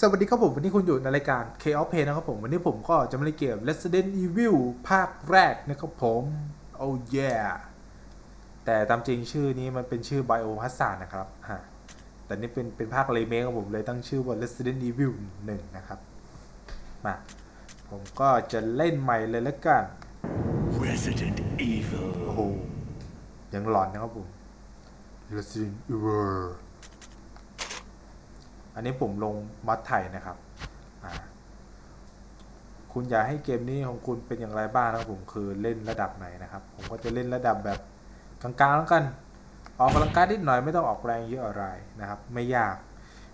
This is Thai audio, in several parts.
สวัสดีครับผม วันนี้คุณอยู่ในรายการ K of Pain นะครับผม วันนี้ผมก็จะมาเล่นเกม Resident Evil ภาคแรกนะครับผม oh yeah แต่ตามจริงชื่อนี้มันเป็นชื่อ Biohazard นะครับฮะแต่นี่เป็นเป็นภาครีเมคครับผมเลยตั้งชื่อว่า Resident Evil 1 นะครับ มา ผมก็จะเล่นใหม่เลยแล้วกัน Resident โอ้ Evil. โหยังหลอนนะครับผม Resident Evil อันนี้ผมลงมัดไทยนะครับ คุณอยากให้เกมนี้ของคุณเป็นอย่างไรบ้างนะครับผมคือเล่นระดับไหนนะครับ ผมก็จะเล่นระดับแบบกลางๆแล้วกัน ออกกำลังกายนิดหน่อยไม่ต้องออกแรงเยอะอะไรนะครับ ไม่ยาก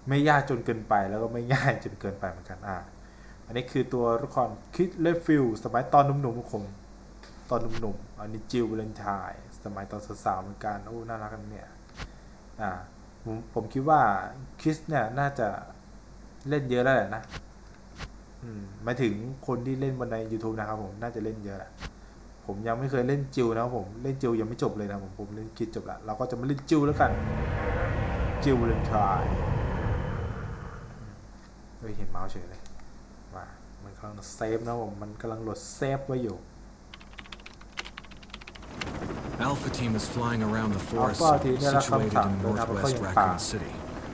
ไม่ยากจนเกินไปแล้วก็ไม่ง่ายจนเกินไปเหมือนกันอ่าอันนี้คือตัวละครคิดเลฟิลสมัยตอนหนุ่มๆของผมตอนหนุ่มๆอันนี้จิวเวเลนไทน์สมัยตอนสาวๆเหมือนกันโอ้น่ารักกันเนี่ยอ่า ผมผมคิดว่าคริสเนี่ยน่าจะเล่นเยอะแล้วแหละนะอืมหมายถึงคนที่เล่นบนใน YouTube นะครับผมน่าจะเล่นเยอะแหละผมยังไม่เคยเล่นจิวนะครับผมเล่นจิวยังไม่จบเลยนะผมผมเล่นคิดจบละเราก็จะมาเล่นจิวแล้วกันจิวเลนไทน์เฮ้ยเห็นเมาส์เฉยเลยว่ามันกำลังเซฟนะผมมันกำลังโหลดเซฟไว้อยู่ Alpha team is flying around the forest Alpha team ได้รับ situated คำสั่ง in เดินทางไปเข้า northwest ยังป่า Raccoon City.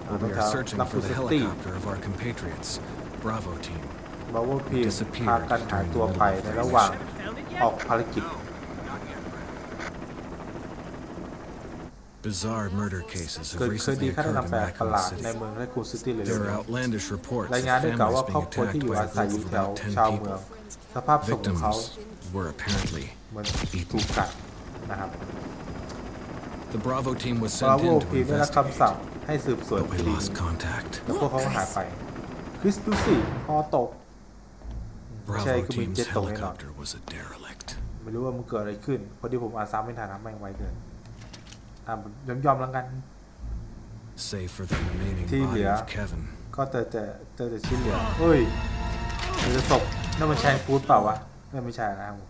อ่า Where we เดิน are ทาง searching รับ for ฟู the ซิตี้ helicopter of our compatriots, Bravo team. บาวเวอร์พีพากันหายตัวไปในระหว่างออกภารกิจ Bizarre murder cases เกิ have ดขึ้น recently ที่ฆาตกรร occurred ม in แปลกประห Raccoon ลาด City. ในเมืองและคูซิตี้เลย There are outlandish reports ราย of งานได้กล่าวว่า families ครอบ being ครัวที่ attacked อยู่ by อา a ศัยอยู่ group of แถว about 10 ชาวเมือง people. สภาพศพของเขา Victims were apparently เหมือ นถูกกัดนะครับ The Bravo team was บรา sent โว in to พีได้รับคำสั่ง investigate, ให้สืบสวน but ค we ดี lost contact. แล้วพวกเขาก็หายไป คริสตูซี่ฮอตก ใช่ Bravo คือมี team's เจ็ตตกแน่นอน helicopter was a derelict. ไม่รู้ว่ามันเกิดอะไรขึ้น พอดีผมอาจซ้ำไม่ทันนะแม่งไวเกินอ่ายอมยอมๆแล้วกัน Save for the remaining Thì body hả? of Kevin. ก็เจอแต่เจอแต่ชิ้นเหลือเฮ้ยมันจะศพนั่นมันแชงฟูดเปล่าวะนั่นไม่ใช่นะครับผม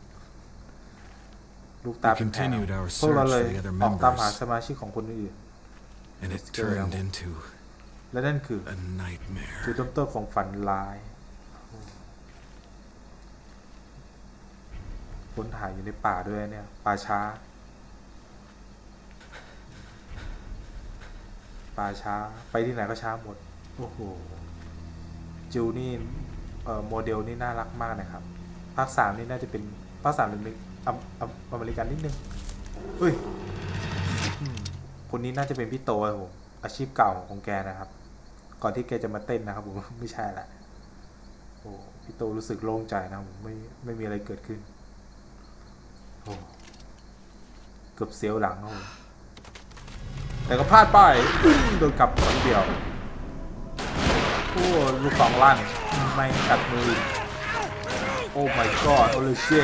ลูกตา We เป็นแผล continued our พวกเรา search เลย for the other ออกตามหา members. สมาชิกของคนอื่น and it Let's carry on. turned into และนั่นคือ a nightmare. จุดเริ่มต้นของฝันร้ายคนถ่ายอยู่ในป่าด้วยเนี่ยป่าช้าป่าช้าไปที่ไหนก็ช้าหมด โอ้โห จิวนี่เอ่อโมเดลนี่น่ารักมากนะครับ ภาคสามนี่น่าจะเป็น ภาคสามหรือนึงอเมอเมอเมริกันนิดนึงเฮ้ยคนนี้น่าจะเป็นพี่โตครับผมอาชีพเก่าของแกนะครับ ก่อนที่แกจะมาเต้นนะครับผมไม่ใช่ละโอ้พี่โตรู้สึกโล่งใจนะผมไม่ไม่มีอะไรเกิดขึ้นโอ้เกือบเสียวหลังครับผมแต่ก็พลาดไปโดนกลับคนเดียวโอ้ลูกสองลั่นไม่กัดมือโอ้ my god โอเลเช่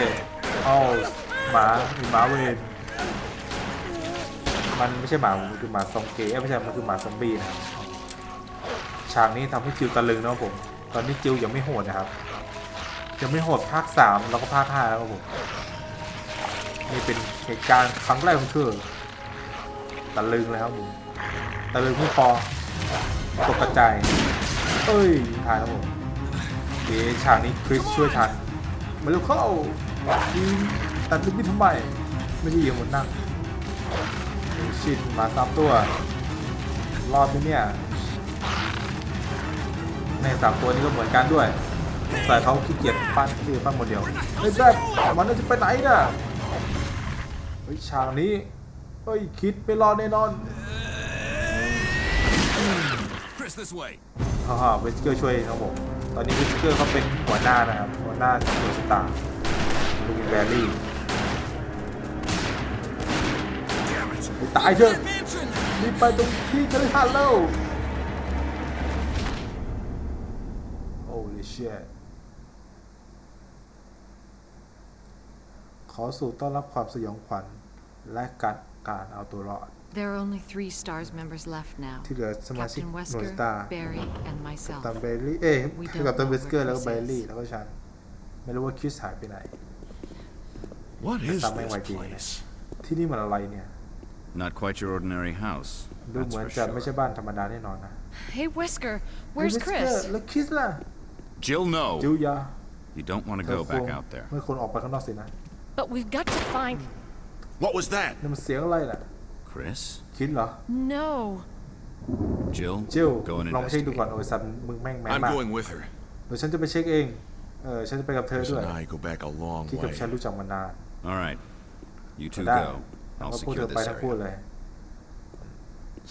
เอาหมามีหมาเวนมันไม่ใช่หมามันคือหมาซอมเก๋เอ้ยไม่ใช่มันคือหมาซอมบี้นะครับฉากนี้ทำให้จิวตะลึงนะผม ตอนนี้จิวยังไม่โหดนะครับ ยังไม่โหดภาคสามแล้วก็ภาคห้าแล้วครับผม นี่เป็นเหตุการณ์ครั้งแรกของเธอตะลึงเลยครับผมตะลึงไม่พอตกกระจายเอ้ยทานครับผมเดี๋ยวฉากนี้คริสช่วยทันมาเร็วเข้า ตัดลูกบิดทำไม ไม่ใช่ยิงหมดนั่งชินหมาสามตัว รอดไหมเนี่ยในสามตัวนี้ก็เหมือนกันด้วยสายเขาขี้เกียจปั้นคือปั้นโมเดลเฮ้ยแบบมันน่าจะไปไหนน่ะเฮ้ยฉากนี้เฮ้ยคิดไม่รอดแน่นอน Chris, this way. ฮ่าฮ่าเวสเกอร์ช่วยครับผมตอนนี้เวสเกอร์เขาเป็นหัวหน้านะครับหัวหน้าตัวสตาร์ ลูกแบรรี่ไปตายเถอะรีบไปตรงที่คฤหาสน์แล้วโอ้ลิเชียขอสู่ต้อนรับความสยองขวัญและการการเอาตัวรอด There are only three STARS members left now ที่เหลือสมาชิก Captain หน่วย Wesker, สตาร์ Barry, and myself. ตัมเบลลี่เอ้ย We คือ don't กับตัม know เบ where สเกอร์แล้วก็ Chris เบลลี่ is. แล้วก็ฉัน ไม่รู้ว่าคริสหายไปไหน What is Something this like it. place? ที่นี่มันอะไรเนี่ย Not quite your ordinary house. ดู That's เหมือน for จะไม่ใช่ sure. บ้านธรรมดาแน่นอนนะ Hey, Whisker, where's เฮ้ย Whisker Chris? แล้วคริสล่ะ Jill, no. จิวยา You don't want to เธอ go ค back ง out there. ไม่ควรออกไปข้างนอกสินะ But we've got to find. What was that? นี่มันเสียงอะไรล่ะ Chris? คิดเหรอ No. Jill? จิว Go and ลองไปเช็คดู investigate. ก่อนโอ้ยซันมึงแม่งแม่น I'm มาก going with her. เดี๋ยวฉันจะไปเช็คเอง เออฉันจะไปกับเธอ Chris ด้วย and I go back a long ที่กับ way. ฉันรู้จักมานาน All right. You two ได้ go. แล้ว I'll ก็พวกเธ secure อไป this ทั้งคู่ area. เลย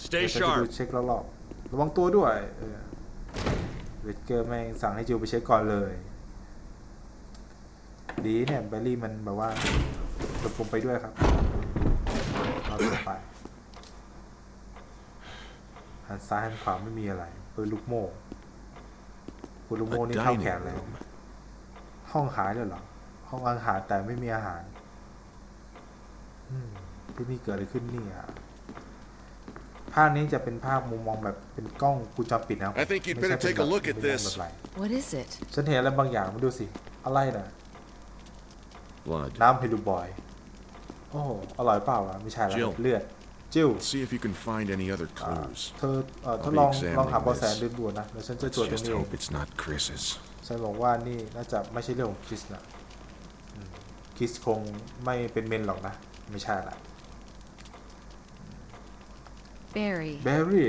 Stay เดี๋ยวฉันจะดู sharp. เช็ครอบๆระวังตัวด้วยเออเวทเกอร์แม่งสั่งให้จิวไปเช็คก่อนเลย ดีเนี่ยแบลลี่มันแบบว่าหลบผมไปด้วยครับเราตัวไปหันซ้ายหันขวาไม่มีอะไรปืนลูกโม่ปืนลูกโม่ A นี่เท่าแขน dining เลย room. ห้องขายเลยเหรอ ห้องอาหารแต่ไม่มีอาหารอืม ที่นี่เกิดอะไรขึ้นเนี่ย ภาพนี้จะเป็นภาพมุมมองแบบเป็นกล้องกูจอปิดนะครับ I think you'd ไม่ใช่ better take a เป็นแบบ look at มุมมอง this แบบไหน What is it? ฉันเห็นอะไรบางอย่างมาดูสิ อะไรน่ะ Blood. น้ำเฮลูบอย โอ้โหอร่อยเปล่าอะไม่ใช่แล้ว Jill เลือด จิล See if you can find any other clues. เธอเอ่อท I'll ด be ลอง examining ลองหาเบาะแส this. เดินด่วนนะแล้วฉันจะ Let's ตรวจตรง just นี้เอง hope it's not Chris's. ฉันบอกว่านี่น่าจะไม่ใช่เรื่องของคริสนะอืมคริสคงไม่เป็นเมนหรอกนะ ไม่ใช่ละ Barry. เบร์รี่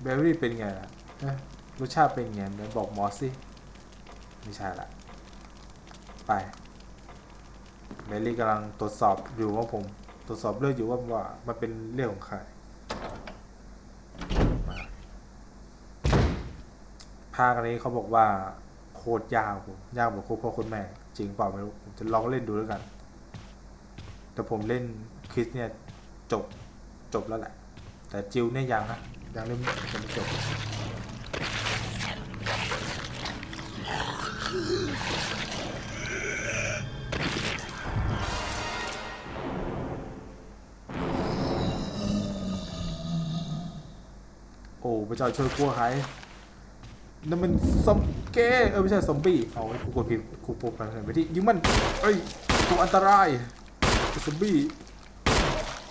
เบร์รี่เป็นไงล่ะเอ๊ะรสชาติเป็นไงไหนบอกหมอสิไม่ใช่ละ ไปเบร์รี่กำลังตรวจสอบอยู่ว่าผม ตรวจสอบเรื่องอยู่ว่าว่ามันเป็นเรื่องของใครมาภาคอันนี้เขาบอกว่าโคตรยากผมยากกว่าโคตรพ่อโคนแม่ จริงเปล่าไม่รู้ผมจะลองเล่นดูแล้วกัน แต่ผมเล่นคริสเนี่ยจบจบแล้วแหละ แต่จิวเนี่ยยังนะยังเล่นยังไม่จบโอ้พระเจ้าช่วยกลัวหาย นั่นมันซอมเก้เออไม่ใช่ซอมบี้เอาไว้กูกดผิดกูโปรแกรมไปที่ยิงมันเอ้ยตัวอันตรายซอมบี้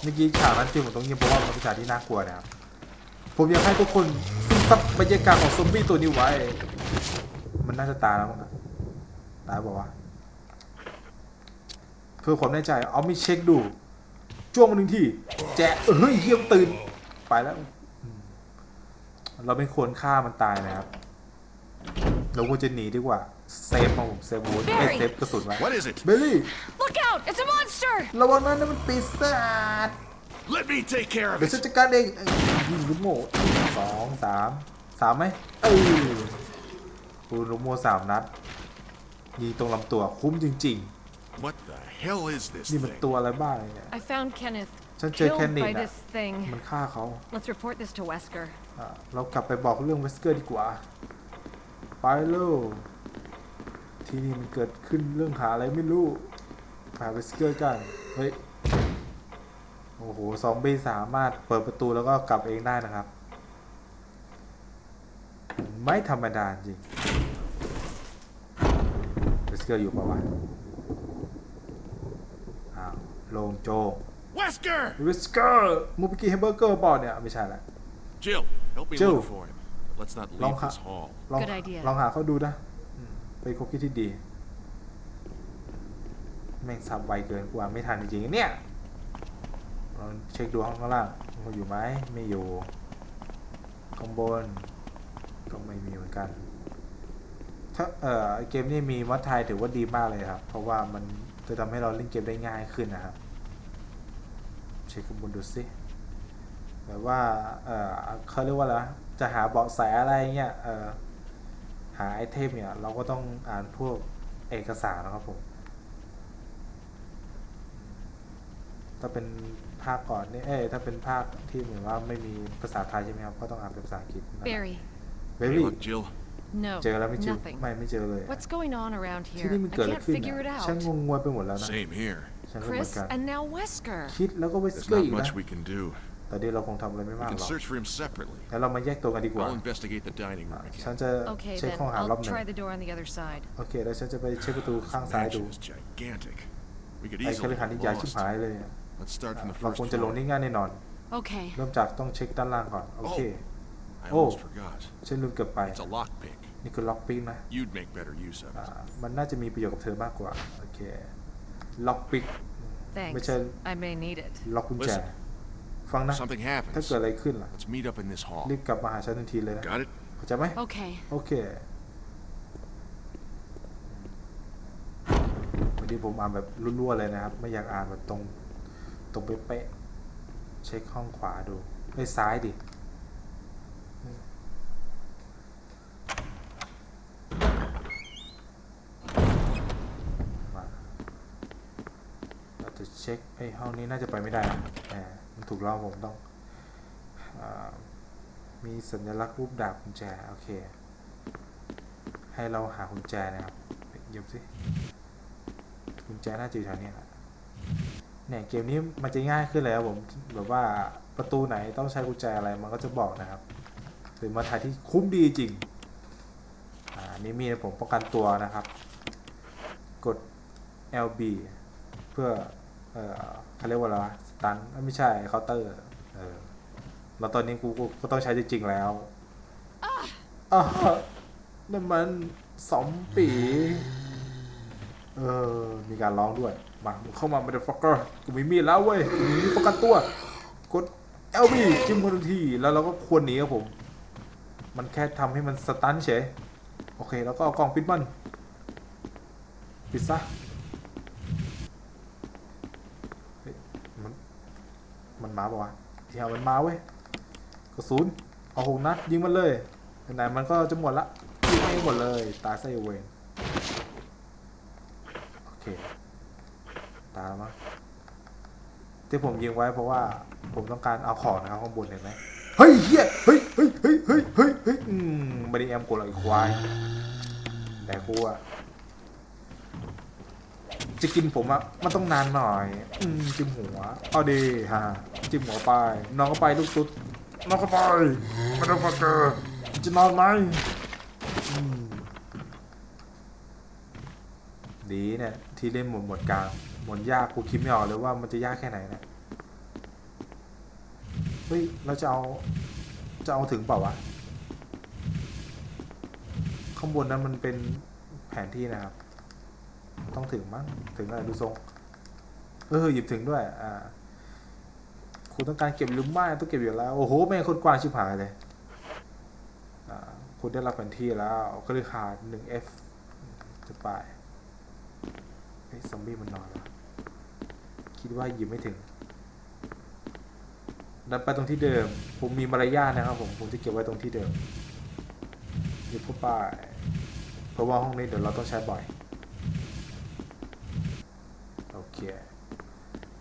เมื่อกี้ฉากนั้นจริงผมต้องเงียบเพราะว่ามันเป็นฉากที่น่ากลัวนะครับผมอยากให้ทุกคนซึมซับบรรยากาศของซอมบี้ตัวนี้ไว้ มันน่าจะตายแล้วมั้งอะตายบอกว่าเพื่อความแน่ใจเอาไม่เช็คดูจ้วงมาหนึ่งที่แจะเฮ้ยเฮียมตื่นไปแล้ว เราไม่ควรฆ่ามันตายนะครับ เราควรจะหนีดีกว่า เซฟมาผมเซฟบูธเอ้ยเซฟกระสุนไว้ What is it? เบลลี่ Look out! It's a monster! ระวังนะนั่นมันปีศาจ Let me take care of เดี๋ยว it. ฉันจัดการเองเอ้ยยิงลูกโม่สองสามสามไหมเออปูนลูกโม่สามนัดยิงตรงลำตัวคุ้มจริง What the hell is this ๆนี่มัน thing? ตัวอะไรบ้างเนี่ย I found Kenneth. ฉันเจอ Killed แคนนิ by ดอะ this thing. มันฆ่าเขา Let's report this to Wesker. อะเรากลับไปบอกเรื่องเวสเกอร์ดีกว่า ไปเร็วที่นี่มันเกิดขึ้นเรื่องหาอะไรไม่รู้หาเวสเกอร์กัน เฮ้ย โอ้โหซอมบี้สามารถเปิดประตูแล้วก็กลับเองได้นะครับ ไม่ธรรมดาจริงเวสเกอร์อยู่ปะวะอ้าวโลงโจง Wesker! เวสเกอร์มูปิกี้แฮมเบอร์เกอร์บอกเนี่ย ไม่ใช่ละ Jill, help me Jill. look for him. But let's not Long leave ha- this hall. ลอง Good idea ลองหาเขาดูนะอืมเป็นความคิดที่ดี แม่งสับไวเกินกว่าไม่ทันจริงๆเนี่ยลองเช็คดูห้องข้างล่างเขาอยู่ไหมไม่อยู่ข้างบนก็ไม่มีเหมือนกัน ถ้าเอ่อเกมนี้มีมอดไทยถือว่าดีมากเลยครับ เพราะว่ามันจะทำให้เราเล่นเกมได้ง่ายขึ้นนะครับ เช็คข้างบนดูสิแบบว่าเออเขาเรียกว่าอะไรนะ จะหาเบาะแสอะไรเงี้ยเออหาไอเทมเนี่ยเราก็ต้องอ่านพวกเอกสารนะครับผมถ้าเป็นภาคก่อนนี่เอ้ยถ้าเป็นภาคที่เหมือนว่าไม่มีภาษาไทยใช่ไหมครับก็ต้องอ่านเป็นภาษาอังกฤษนะ Barry. เบ Hey, รี่ look, Jill. No. เจอแล้วไม่เจอ Nothing. ไม่ไม่เจอเลยอะ What's going on around ที่ here? นี่มัน I เกิดอะไร can't ขึ้น figure it อะฉัน out. งงงวยไปหมดแล้วนะ Same here. ฉันก็เหมือ Chris นกัน and now Wesker. คิดแล้วก็เวส There's เกอร์ not อีกนะ much we can do. แต่เดี๋ยวเราคงทำอะไรไม่ We มาก can หรอก search for him separately. แล้วเรามาแยกตัวกันดีกว่า I'll investigate the dining room ฉัน again. จะ Okay, เช็ค then ห้องอาหารรอบ I'll หนึ่ง try the door on the other side. โอเคแล้วฉันจะไปเช็คประตู This ข้างซ้ายดู mansion is gigantic. We could ไอ้ easily คฤหาสน์ get นี่ใหญ่ชิบ lost. หายเลย Let's start from the เรา first ควรจะลง floor. นี่ง่ายแน่นอน Okay. เริ่มจากต้องเช็คด้านล่างก่อน โอเค I Oh. almost forgot. ฉันลืมเก็บไป It's a lockpick. นี่คือล็อกปิกนะ You'd make better use of อ่า it. มันน่าจะมีประโยชน์กับเธอมากกว่า โอเค ล็อกปิก Thanks. Michelle. I may need it. ล็อกกุญแจ Listen. ฟังนะ Something ถ้า happens. เกิดอะไรขึ้นล่ะ Let's meet up in this hall. รีบกลับมาหาฉันทันทีเลยนะ Got it? เข้าใจไหม Okay. โอเควันนี้ผมอ่านแบบรั่วๆเลยนะครับ ไม่อยากอ่านแบบตรง ตรงเป๊ะๆเช็คห้องขวาดูไอ้ยซ้ายดิ มาเราจะเช็คไอ้ห้องนี้น่าจะไปไม่ได้นะแหมมันถูกล่อผมต้องอมีสัญลักษณ์รูปดาบกุญแจ โอเค ให้เราหากุญแจนะครับยเหยียบสิกุญแจน่าจะอยู่แถวนี้แหละเนี่ยเกมนี้มันจะง่ายขึ้นเลยครับผมแบบว่าประตูไหนต้องใช้กุญแจอะไรมันก็จะบอกนะครับหรือมาถ่ายที่คุ้มดีจริงอ่านี่มีผมป้องกันตัวนะครับ กด LB เพื่อ เออเขาเรียกว่าอะไรวะสตันไม่ใช่เคาน์เตอร์เออแล้วตอนนี้กูกูก็ต้องใช้จริงๆแล้วอ่านั่นมันสองปีเออ มีการร้องด้วย มาเข้ามาไม่ได้ฟักเกอร์กูมีมีดแล้วเว้ยกูมีป้องกันตัว กด LB จิ้มทันที แล้วเราก็ควรหนีครับผม มันแค่ทำให้มันสตันเฉย โอเค แล้วก็เอากล่องปิดมัน ปิดซะเฮ้ยมัน มันมาปะวะเที่ยวมันมาเว้ยกระสุนเอาหกนัดยิงมันเลยไหนมันก็จะหมดละยิงให้หมดเลยตายไส้เวนโอเคตายแล้วมั้งที่ผมยิงไว้เพราะว่าผมต้องการเอาของนะครับข้างบนเห็นไหมเฮ้ยเฮ้ยเฮ้ยเฮ้ยเฮ้ยเฮ้ยเฮ้ยอืมไม่ได้แอมกูหรอกอ้ควายแต่กูอะ จะกินผมอะมันต้องนานหน่อย อืมจิ้มหัว เอาดีฮะจิ้มหัวไปนอนก็ไปลูกตุ๊ดนอนก็ไปมาดฟักเกอร์จะนอนไหมอืมดีเนี่ย ที่เล่นหมดหมดกลางหมดยากกูคิดไม่ออกเลยว่ามันจะยากแค่ไหนนะเฮ้ยเราจะเอาจะเอาถึงเปล่าวะข้างบนนั้นมันเป็นแผนที่นะครับ ต้องถึงมั้งถึงอะไรดูทรงเออหยิบถึงด้วย อ่า คุณต้องการเก็บหรือไม่ต้องเก็บอยู่แล้ว โอ้โหแม่งคนกว้างชิบหายเลยอ่าคุณได้รับแผนที่แล้วก็เลยขาดหนึ่ง F จะไปเฮ้ซอมบี้มันนอนแล้วคิดว่าหยิบไม่ถึงดันไปตรงที่เดิม ผมมีมารยาทนะครับผม ผมจะเก็บไว้ตรงที่เดิมหยิบเข้าไปเพราะว่าห้องนี้เดี๋ยวเราต้องใช้บ่อย โอเค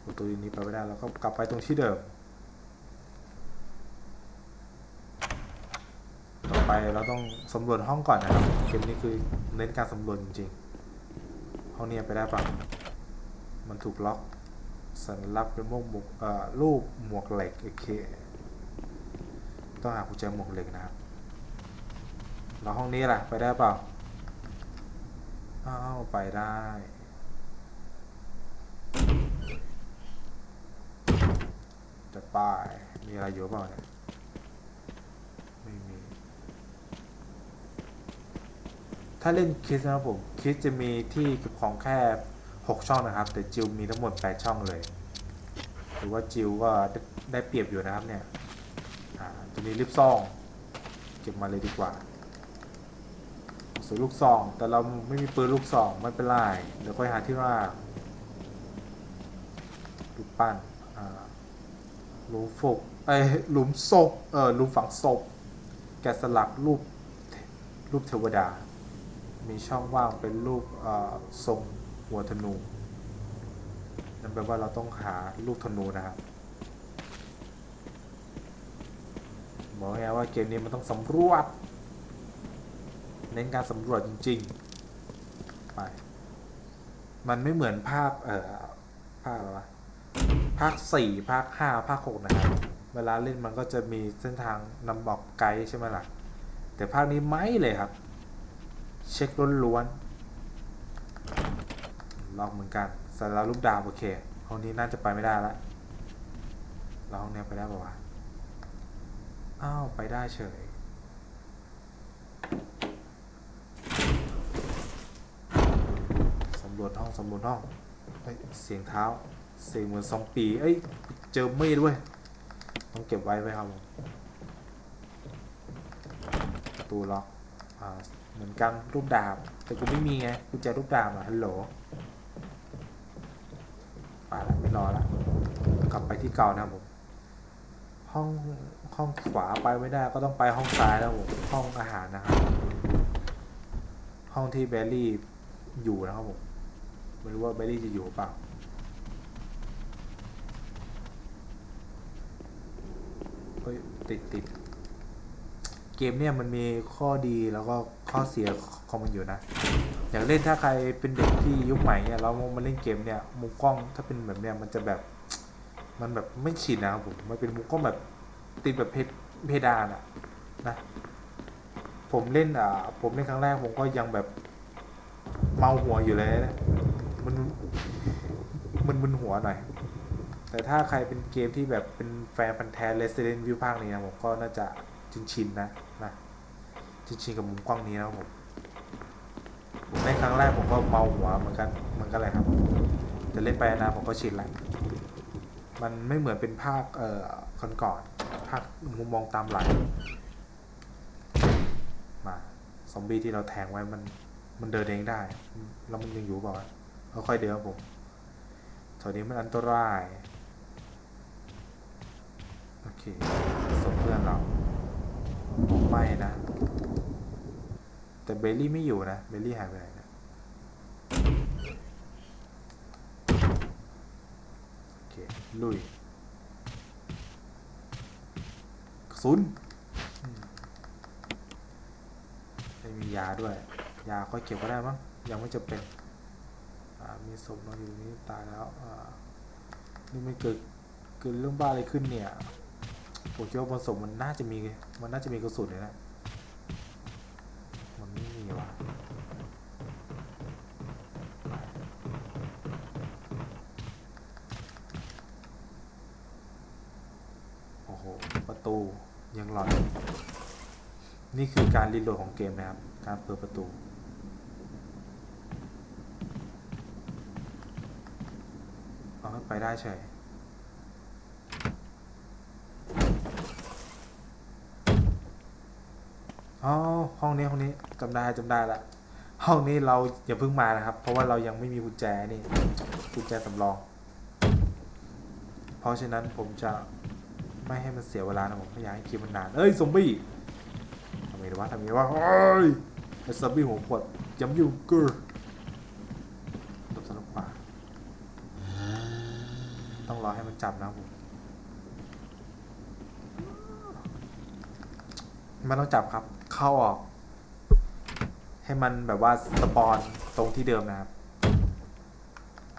ประตูนี้ไปไม่ได้เราก็กลับไปตรงที่เดิม ต่อไปเราต้องสำรวจห้องก่อนนะครับ เกมนี้คือเน้นการสำรวจจริงๆ ห้องนี้ไปได้ปะมันถูกล็อกสัญลักษณ์เป็นหมวกหมวกเอ่อรูปหมวกเหล็กโอเค ต้องหากุญแจหมวกเหล็กนะครับ แล้วห้องนี้ล่ะ ไปได้เปล่า อ้าว ไปได้ จะป้าย มีอะไรอยู่เปล่าเนี่ย ไม่มี ถ้าเล่นคิสนะครับผม คิสจะมีที่เก็บของแค่ 6 ช่องนะครับ แต่จิวมีทั้งหมด 8 ช่องเลยหรือว่าจิวก็ได้เปรียบอยู่นะครับเนี่ยอ่าจะมีลิฟต์ซอง เก็บมาเลยดีกว่าส่วนลูกซอง แต่เราไม่มีปืนลูกซองไม่เป็นไร เดี๋ยวค่อยหาที่ว่างรูปปั้นอ่า หลุมศพไอหลุมศพเออหลุมฝังศพ แกะสลักรูปรูปเทวดา มีช่องว่างเป็นรูปเอ่อทรงหัวธนูนั่นแปลว่าเราต้องหาลูกธนูนะครับบอกไงว่าเกมนี้มันต้องสำรวจ เน้นการสำรวจจริงๆ ไป มันไม่เหมือนภาคเอ่อ ภาคอะไร ภาคสี่ภาคห้าภาคหกนะครับ เวลาเล่นมันก็จะมีเส้นทางนำบอกไกด์ใช่ไหมล่ะ แต่ภาคนี้ไม่เลยครับ เช็คล้วนๆลอกเหมือนกันสารารูปดาวโอเคห้องนี้น่าจะไปไม่ได้ละเราห้องเนี้ยไปได้ปะวะอ้าวไปได้เฉยสำรวจห้องสำรวจห้องเฮ้ยเสียงเท้า สียงเหมือนซอมปี เอ้ย เจอมีดด้วย ต้องเก็บไว้ไว้ครับผมประตูล็อก อ่า เหมือนกันรูปดาบ แต่กูไม่มีไง กูแจรูปดาบอะ ฮัลโหลไปละไม่รอละ กลับไปที่เก่านะครับผม ห้องห้องขวาไปไม่ได้ ก็ต้องไปห้องซ้ายแล้วผม ห้องอาหารนะครับ ห้องที่แบลลี่อยู่นะครับผม ไม่รู้ว่าแบลลี่จะอยู่เปล่า เฮ้ยติดติดเกมเนี่ยมันมีข้อดีแล้วก็ข้อเสียของมันอยู่นะ อย่างเล่นถ้าใครเป็นเด็กที่ยุคใหม่เนี่ยเรามาเล่นเกมเนี่ยมุมกล้องถ้าเป็นแบบเนี้ยมันจะแบบมันแบบไม่ชินนะครับผมมันเป็นมุมกล้องแบบติดแบบเพดเพดานอะนะ ผมเล่นอ่าผมเล่นครั้งแรกผมก็ยังแบบเมาหัวอยู่เลยนะมันมันมึนหัวหน่อย แต่ถ้าใครเป็นเกมที่แบบเป็นแฟนพันธ์แท้ Resident Evil ภาคนี้นะผมก็น่าจะชินชินๆนะนะชินชินๆกับมุมกล้องนี้นะผมผมเล่นครั้งแรกผมก็เมาหัวเหมือนกันเหมือนกันเลยครับแต่เล่นไปนะผมก็ชินแล้วมันไม่เหมือนเป็นภาคเอ่อคนก่อนภาคมุมมองตามหลังมาซอมบี้ที่เราแทงไว้มันมันเดินเองได้แล้วมันยังอยู่เปล่าวะค่อยเดินครับผมแถวนี้มันอันตราย โอเคสมเพื่อนเราไม่นะ แต่เบลลี่ไม่อยู่นะ เบลลี่หายไปไหนนะโอเค ลุยกระสุนไม่มียาด้วย ยาค่อยเก็บก็ได้มั้ง ยังไม่จะเป็น มีศพนอนอยู่นี่ตายแล้ว นี่ไมันเกิดเกิดเรื่องบ้าอะไรขึ้นเนี่ย ผมคิดว่าบนศพมันน่าจะมี มันน่าจะมีกระสุนเลยนะ มันไม่มีว่ะโอ้โห ประตูยังหลอนนี่คือการรีโหลดของเกมนะครับ การเปิดประตูเอาไปได้เฉย อ๋อห้องนี้ห้องนี้จำได้จำได้ละห้องนี้เราอย่าเพิ่งมานะครับ เพราะว่าเรายังไม่มีกุญแจนี่กุญแจสำรอง เพราะฉะนั้นผมจะไม่ให้มันเสียเวลานะผมไม่อยากให้คลิปมันนานเอ้ยซอมบี้ทำไงวะทำไงวะเฮ้ยไอ้ซอมบี้หัวขวดย้ำอยู่เกอร์ตบสนุกกว่าต้องรอให้มันจับนะผมมันต้องจับครับ เข้าออก ให้มันแบบว่าสปอนตรงที่เดิมนะครับ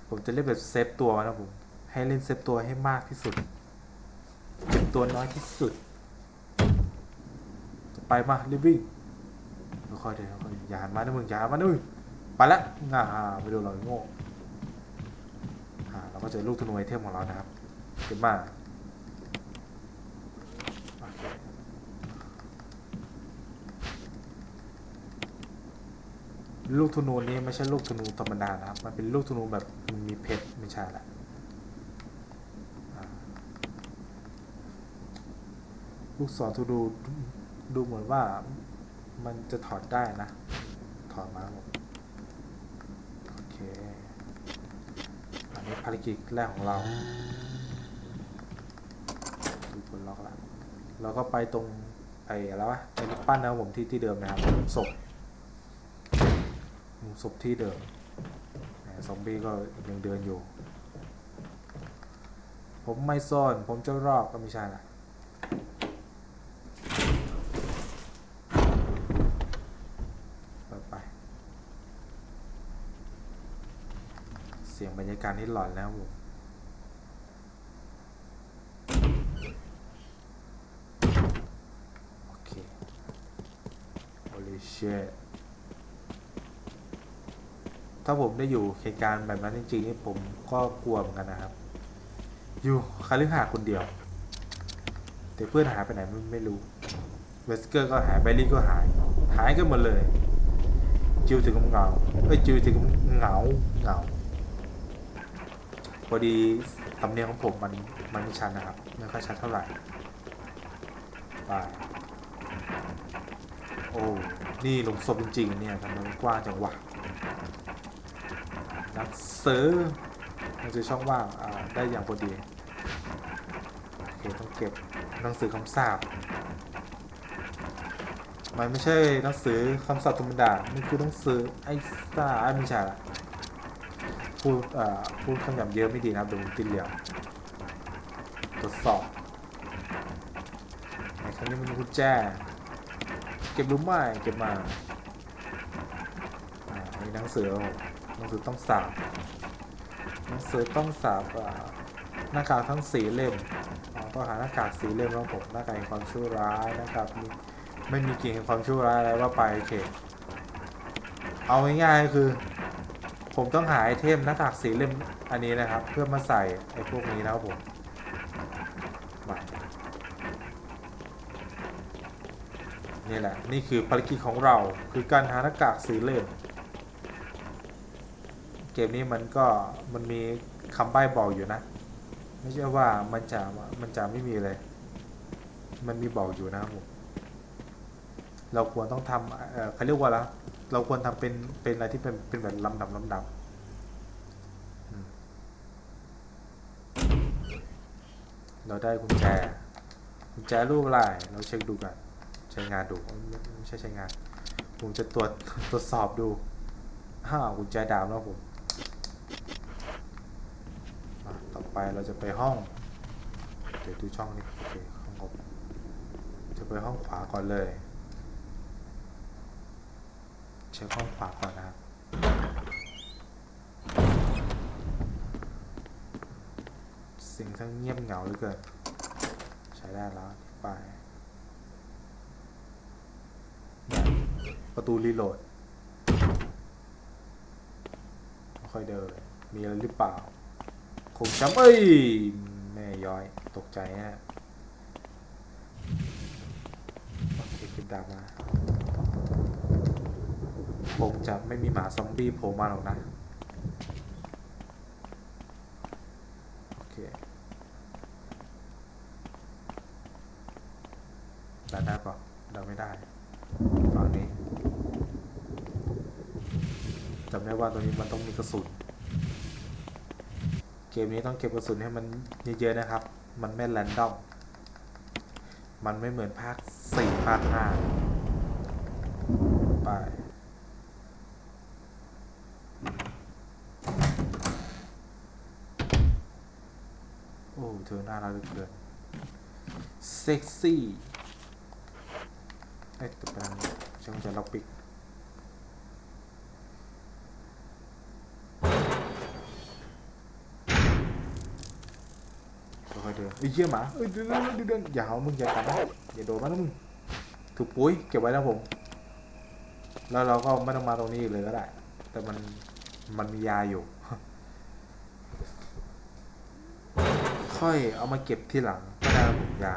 ผมจะเล่นแบบเซฟตัวนะผม ให้เล่นเซฟตัวให้มากที่สุดเจ็บตัวน้อยที่สุด ไปมารีบวิ่งค่อยเดินค่อยๆอย่าหันมานะมึงอย่าหันมานะมึงไปละง่าไปดูเราโง่อ่าเราก็เจอลูกธนูไอเทมของเรานะครับเก็บมาโอเค ลูกธนูนี้ไม่ใช่ลูกธนูธรรมดานะครับ มันเป็นลูกธนูแบบมันมีเพชรไม่ใช่ละลูกศรทูดูดูเหมือนว่ามันจะถอดได้นะ ถอดมาโอเค อันนี้ภารกิจแรกของเราดูคนล็อกแล้วเราก็ไปตรงไอ้อะไรวะไอ้ปปั้นนะผมที่ที่เดิมนะครับศพ มุมศพที่เดิมซอมบี้ก็ยังเดินอยู่ ผมไม่ซ่อน ผมจะรอบก็ไม่ใช่ละเปิดไป เสียงบรรยากาศนี่หลอนแล้วผมโอเค holy shit ถ้าผมได้อยู่เหตุการณ์แบบนั้นจริงๆนี่ผมก็กลัวเหมือนกันนะครับ อยู่คาลิหาคนเดียว แต่เพื่อนหายไปไหนไม่ไม่รู้ เวสเกอร์ก็หายไบรี่ก็หาย หายกันหมดเลย จิวถึงกับเหงาเอ้ยจิวถึงกับเหงาเหงาพอดีสำเนียงของผมมันมันไม่ชัดนะครับไม่ค่อยชัดเท่าไหร่ไปโอ้ นี่หลุมศพจริงๆเนี่ยทำไมมันกว้างจังวะ หนังสือหนังสือช่องว่างได้อย่างพอดีโอเคต้องเก็บหนังสือคำสาปมันไม่ใช่หนังสือคำสาปธรรมดา มันคือหนังสือไอ้ซ่าไอ้ไม่ใช่ละพูดอ่อพูดคำหยาบเยอะไม่ดีนะครับเดี๋ยวผมติดเหลี่ยมทดสอบในครั้งนี้มันมีกุญแจ เก็บรู้ไหมเก็บมาอ่ามีหนังสือ หนังสือต้องสาบหนังสือต้องสาบหน้ากากทั้งสีเล่มต้องหาหน้ากากสีเล่มครับผมหน้ากากแห่งความชั่วร้ายนะครับไม่มีกลิ่นแห่งความชั่วร้ายอะไรว่าไปโอเคเอาง่ายๆคือ ผมต้องหาไอเทมหน้ากากสีเล่มอันนี้นะครับ เพื่อมาใส่ไอ้พวกนี้นะครับผมมานี่แหละ นี่คือภารกิจของเราคือการหาหน้ากากสีเล่ม เกมนี้มันก็มันมีคำใบ้บอกอยู่นะ ไม่ใช่ว่ามันจะมันจะไม่มีเลย มันมีบอกอยู่นะครับผมเราควรต้องทำเอ่อเขาเรียกว่าอะไรเราควรทำเป็นเป็นอะไรที่เป็นเป็นแบบลำดับลำดับเราได้กุญแจกุญแจรูปอะไรเราเช็คดูกันใช้งานดูไม่ใช่ใช้งาน ผมจะตรวจตรวจสอบดูห้าวกุญแจดำแล้วผมอะต่อ ไปเราจะไปห้องเดี๋ยวดูช่องนี้โอเคห้องผมจะไปห้องขวาก่อนเลยเช็คห้องขวาก่อนนะครับสิ่งทั้งเงียบเหงาเหลือเกินใช้ได้แล้วไปประตูรีโหลดค่อยเดินมีอะไรหรือเปล่า คงจำเอ้ย แม่ย้อย ตกใจฮะโอเคเก็บดาบมาคงจะไม่มีหมาซอมบี้โผล่มาหรอกนะ โอเคดันได้ปะดันไม่ได้ฝั่งนี้จำได้ว่าตรงนี้มันต้องมีกระสุน กมนี้ต้องเก็บกระสุนให้มันเยอะๆนะครับ มันไม่แรนดอม มันไม่เหมือนภาคสี่ภาคห้าไป โอ้เธอน่ารักเหลือเกินเซ็กซี่ เอ้ยแต่เป็นฉันจะล็อกปิกค่อยๆ เดินไอ้เหี้ยหมาเอ้ยเดินเดินเดินเดินอย่าเอามึงอย่ากัดนะอย่าโดนมันนะมึงถูกปุ๋ยเก็บไว้นะผม แล้วเราก็ไม่ต้องมาตรงนี้เลยก็ได้ แต่มันมันมียาอยู่ ค่อยเอามาเก็บที่หลังก็ได้ผมยา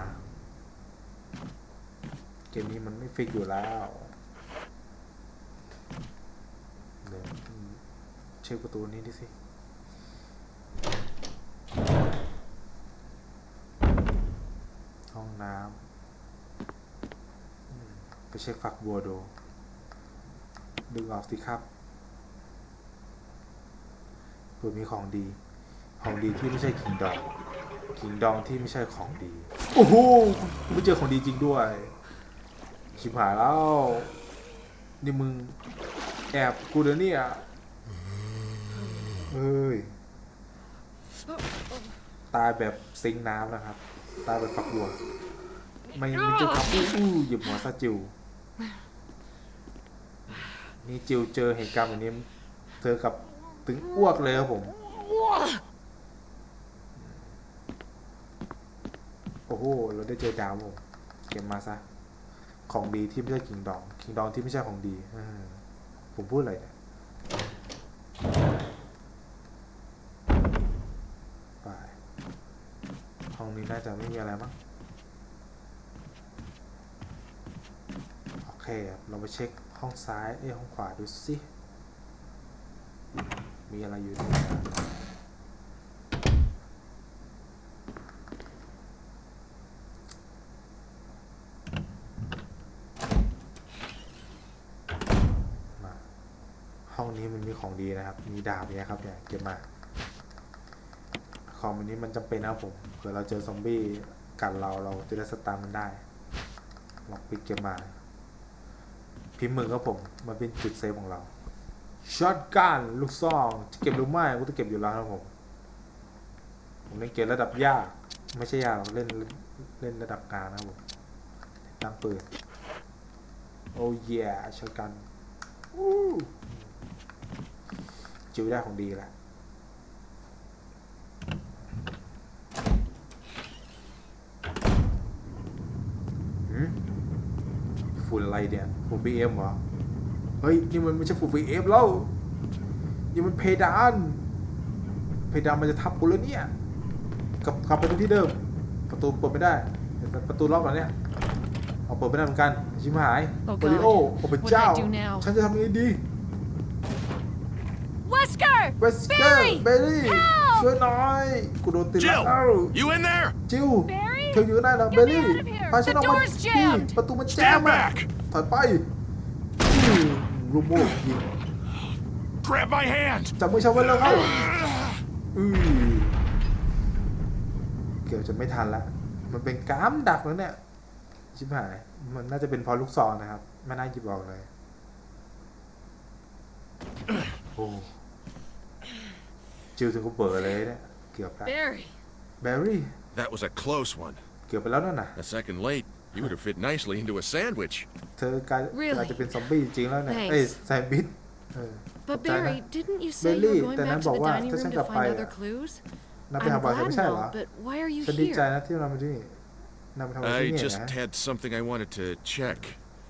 เกมนี้มันไม่ฟิกอยู่แล้วเดี๋ยวเช็คประตูนี้ดิสิ ห้องน้ำไปเช็คฝักบัวดูดึงออกสิครับเผื่อมีของดี ของดีที่ไม่ใช่ขิงดองขิงดองที่ไม่ใช่ของดี โอ้โหไม่เจอของดีจริงด้วย ชิบหายแล้ว นี่มึงแอบกูเดี๋ยวนี้อะเฮ้ย ตายแบบซิงน้ำนะครับ ตายแบบฝักบัวไม่ไม่เจอขับอู้อู้หยิบหัวซะจิวนี่จิวเจอเหตุการณ์แบบนี้ เธอกับถึงอ้วกเลยครับผม โอ้โห เราได้เจอดาวผมเก็บมาซะ ของดีที่ไม่ใช่คิงดองคิงดองที่ไม่ใช่ของดีเออผมพูดอะไรเนี่ย ไป ห้ องนี้น่าจะไม่มีอะไรมั้งโอเคครับเราไปเช็คห้องซ้ายเอ้ห้องขวาดูสิมีอะไรอยู่ในนั้นห้องนี้มันมีของดีนะครับ มีดาบเนี่ยครับเนี่ยเก็บมา ของอันนี้มันจำเป็นนะผมเผื่อเราเจอซอมบี้กัดเราเราจะได้สตาร์มันได้ลองปิดเก็บมา พิมพ์มือครับผมมันเป็นจุดเซฟของเราช็อตกันลูกซองจะเก็บหรือไม่กูจะเก็บอยู่แล้วครับผมผมเล่นเกมระดับยากไม่ใช่ยากเล่นเล่นระดับกลางนะครับผมตั้งปืนโอ้ยช็อตกันอู้จิวได้ของดีแล้ว ฝุ่นอะไรเนี่ยฝุ่น BM เหรอเฮ้ยนี่มันไม่ใช่ฝุ่น BM แล้วนี่มันเพดาน เพดานมันจะทับกูแล้วเนี่ยกลับกลับไปตรงที่เดิม ประตูเปิดไม่ได้แต่ประตูล็อกแล้วเนี่ยเอาเปิดไม่ได้เหมือนกันชิมหาย Oh โอริโอ God. โอ้พระ What do I เจ้า do now? ฉันจะทำยังไงดี Wesker! เวสเกอร์ Barry! เบลลี่ Help! ช่วยหน่อยกูโดนติดแล้ว Jill! You in there? จิว Barry! เธออยู่ได้แล้ว Get เบล me ลี่ out of here! พาฉันอ The อกมา door's ดี jammed! ประตูมันแจม Stand อะ back! ถอยไปอืมลูกโม่ยิง Grab my hand! จับมือชาวไว้แล้วเข้าอือเกือบจะไม่ทันละ มันเป็นกรามดักแล้วเนี่ยชิบหายมันน่าจะเป็นเพอลูกซองนะครับ ไม่น่าหยิบออกเลยโอ้จิวถึงกูเปิดเลยเนี่ยเกือบละ Barry! แบร์รี่ That was a close one. เกือบไปแล้วนั่นน่ะ A second late, you would have fit nicely into a sandwich. เธอกลาย Really? กลายจะเป็นซอมบี้จริงแล้วเนี่ย Thanks. เอ้ยแซนด์วิชเออ But ขอบใจนะ Barry, didn't you say you Barely, were going แต่นั้น back to บอก the ว่า dining ถ้าฉัน room กลั to บไป find อะ other clues? นับไป I'm หาบอลฉัน glad ไม่ใช่ and เหรอ all, but why are you ฉันดีใจ here? นะที่เรามาที่นี่นำไปทำอะไร I ที่นี่ just นะ had something I wanted to check.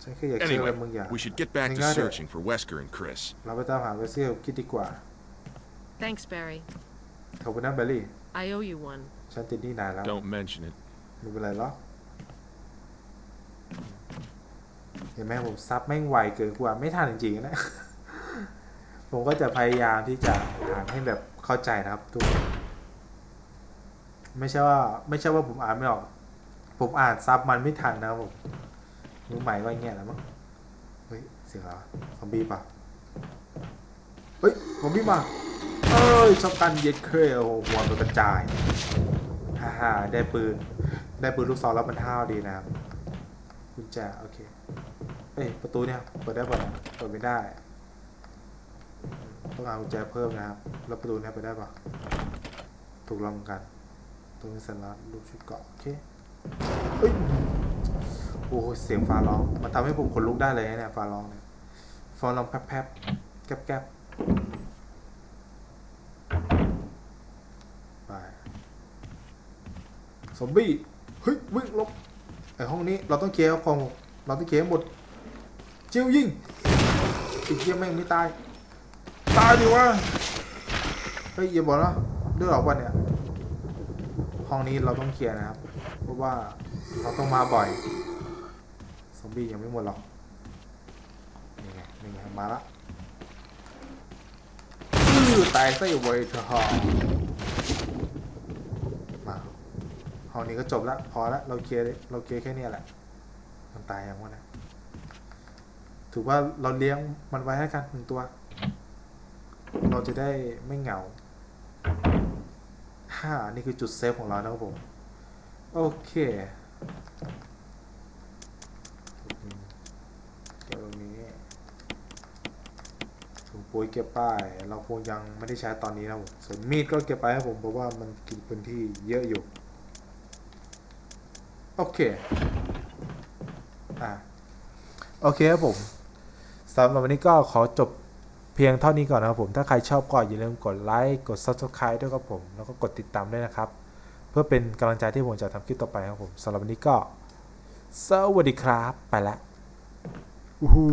ฉันแค่อยากเชื่ออะไร Anyway, บางอย่าง we should get back to ง่ายๆเถอะ searching for Wesker and Chris. เราไปตามหาเวสเซียลคิดดีกว่า Thanks, Barry. ขอบคุณนะเบลลี่ I owe you one. ฉันติดหนี่นานแล้ว Don't mention it. ไม่เป็นไรหรอกเห็นไหมผมซับแม่งไวเกินกว่าไม่ทันจริงๆนะ ผมก็จะพยายามที่จะอ่านให้แบบเข้าใจนะครับทุกคนไม่ใช่ว่า ไม่ใช่ว่าผมอ่านไม่ออก ผมอ่านซับมันไม่ทันนะครับผมมือใหม่ว่าอย่างเงี้ยแหล้วมั้งเฮ้ยเสียงอะไรวะซอมบี้ป่ะเฮ้ยซอมบี้มาเอ้ยชอบกันเย็ดเคยโอ้โหหัวมันกระจาย ฮ่าฮ่าได้ปืน ได้ปืนลูกซองแล้วมันห้าวดีนะครับกุญแจโอเค เอ้ยประตูเนี่ยเปิดได้ป่ะเนี่ยเปิดไม่ได้ ต้องเอากุญแจเพิ่มนะครับ แล้วประตูเนี้เปิดได้ป่ะถูกลองกันตรงนี้สัญลักษณ์รูปชุดเกาะโอเคเฮ้ยโอ้โหเสียงฟ้าร้อง มันทำให้ผมขนลุกได้เลยเนี่ยฟ้าร้องเนี่ยฟ้าร้องแป๊บๆแก๊บแก๊บไป ซอมบี้เฮ้ยวิ่งลบไอห้องนี้เราต้องเคลียร์ของเราต้องเคลียร์หมดจิ้วยิงอีกเยี่ยแม่งไม่ตายตายดิวะเฮ้ยอย่าบอกนะเลือดออกวันเนี่ยห้องนี้เราต้องเคลียร์นะครับ เพราะว่าเราต้องมาบ่อยซอมบี้ยังไม่หมดหรอกนี่ไงนี่ไงมาละอื้อตายซะอยู่เว้ยเธอมา ห้องนี้ก็จบละพอละเราเคลียร์เราเคลียร์แค่เนี้ยแหละ มันตายยังวะเนี่ยถือว่าเราเลี้ยงมันไว้ให้กันหนึ่งตัว เราจะได้ไม่เหงาห้านี่คือจุดเซฟของเรานะครับผม โอเคเก็บตรงนี้ถุงปุ๋ยเก็บป้าย เราคงยังไม่ได้ใช้ตอนนี้นะผมส่วนมีดก็เก็บไปครับผมเพราะว่ามันกินพื้นที่เยอะอยู่ โอเค อ่า โอเคครับผมสำหรับวันนี้ก็ขอจบเพียงเท่านี้ก่อนนะครับผม ถ้าใครชอบก็อย่าลืมกดไลค์ กด Subscribe ด้วยครับผม แล้วก็กดติดตามด้วยนะครับ เพื่อเป็นกำลังใจที่ผมจะทำคลิปต่อไปครับผมสำหรับวันนี้ก็ สวัสดีครับ ไปละ อู้หู